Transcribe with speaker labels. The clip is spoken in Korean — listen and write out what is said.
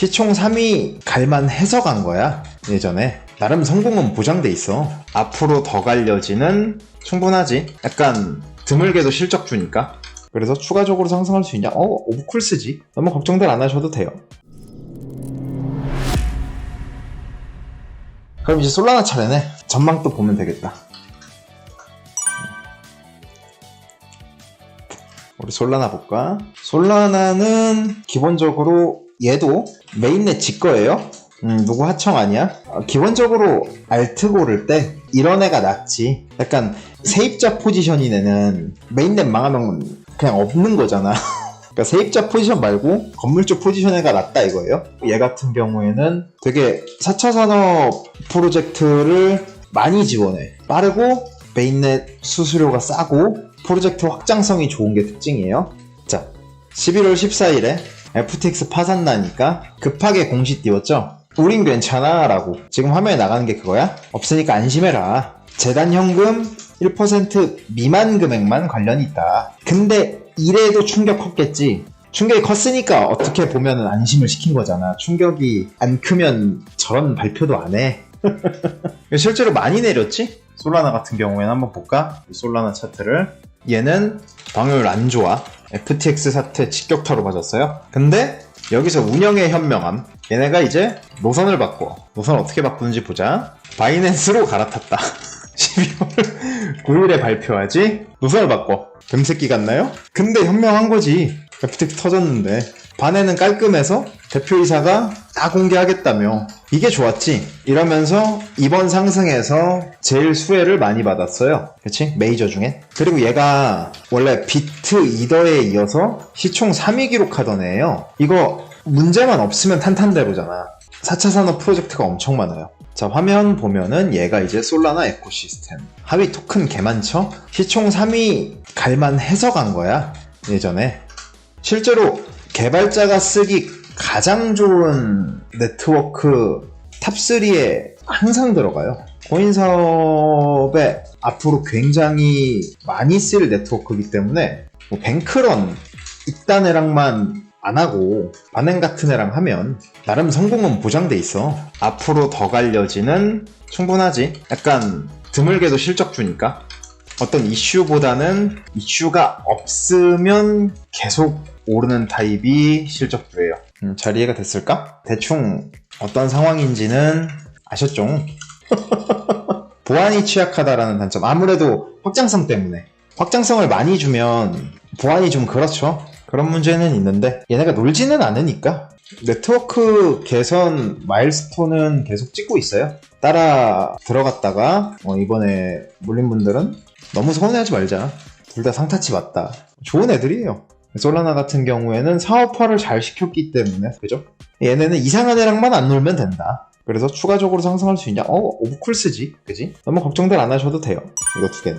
Speaker 1: 시총 3위 갈만해서 간 거야 예전에. 나름 성공은 보장돼 있어. 앞으로 더 갈려지는 충분하지. 약간 드물게도 실적 주니까. 그래서 추가적으로 상승할 수 있냐? 어 오브쿨스지. 너무 걱정들 안 하셔도 돼요. 그럼 이제 솔라나 차례네. 전망 또 보면 되겠다. 우리 솔라나 볼까? 솔라나는 기본적으로 얘도 메인넷 지 거예요. 음, 누구 하청 아니야? 어, 기본적으로 알트 고를 때 이런 애가 낫지. 약간 세입자 포지션인 애는 메인넷 망하면 그냥 없는 거잖아. 그러니까 세입자 포지션 말고 건물주 포지션 애가 낫다 이거예요. 얘 같은 경우에는 되게 4차 산업 프로젝트를 많이 지원해. 빠르고 메인넷 수수료가 싸고 프로젝트 확장성이 좋은 게 특징이에요. 자, 11월 14일에 FTX 파산 나니까 급하게 공시 띄웠죠? 우린 괜찮아 라고 지금 화면에 나가는 게 그거야? 없으니까 안심해라 재단 현금 1% 미만 금액만 관련이 있다 근데 이래도 충격 컸겠지 충격이 컸으니까 어떻게 보면 안심을 시킨 거잖아 충격이 안 크면 저런 발표도 안해 실제로 많이 내렸지? 솔라나 같은 경우에는 한번 볼까? 이 솔라나 차트를 얘는 방열 안 좋아 FTX 사태 직격타로 맞았어요. 근데 여기서 운영의 현명함. 얘네가 이제 노선을 바꿔. 노선 어떻게 바꾸는지 보자. 바이낸스로 갈아탔다. 12월 9일에 발표하지. 노선을 바꿔. 금새끼 같나요? 근데 현명한 거지 FTX 터졌는데 반에는 깔끔해서 대표이사가 다 공개하겠다며 이게 좋았지? 이러면서 이번 상승에서 제일 수혜를 많이 받았어요. 그치? 메이저 중에. 그리고 얘가 원래 비트 이더에 이어서 시총 3위 기록하던 애예요. 이거 문제만 없으면 탄탄대로잖아. 4차 산업 프로젝트가 엄청 많아요. 자 화면 보면은 얘가 이제 솔라나 에코시스템. 하위 토큰 개 많죠 시총 3위 갈만 해서 간 거야. 예전에 실제로 개발자가 쓰기 가장 좋은 네트워크 탑3에 항상 들어가요. 코인 사업에 앞으로 굉장히 많이 쓸 네트워크이기 때문에 뭐 뱅크런 이딴 애랑만 안 하고 반응 같은 애랑 하면 나름 성공은 보장돼 있어. 앞으로 더 갈려지는 충분하지. 약간 드물게도 실적 주니까. 어떤 이슈보다는 이슈가 없으면 계속 오르는 타입이 실적주예요. 음, 잘 이해가 됐을까? 대충 어떤 상황인지는 아셨죠? 보안이 취약하다라는 단점. 아무래도 확장성 때문에. 확장성을 많이 주면 보안이 좀 그렇죠. 그런 문제는 있는데 얘네가 놀지는 않으니까 네트워크 개선 마일스톤은 계속 찍고 있어요. 따라 들어갔다가 어, 이번에 물린 분들은 너무 서운해하지 말자. 둘 다 상타치 맞다. 좋은 애들이에요. 솔라나 같은 경우에는 사업화를 잘 시켰기 때문에 그죠? 얘네는 이상한 애랑만 안 놀면 된다. 그래서 추가적으로 상승할 수 있냐? 어, 오브쿨스지, 그지? 너무 걱정들 안 하셔도 돼요. 이거 두 개는.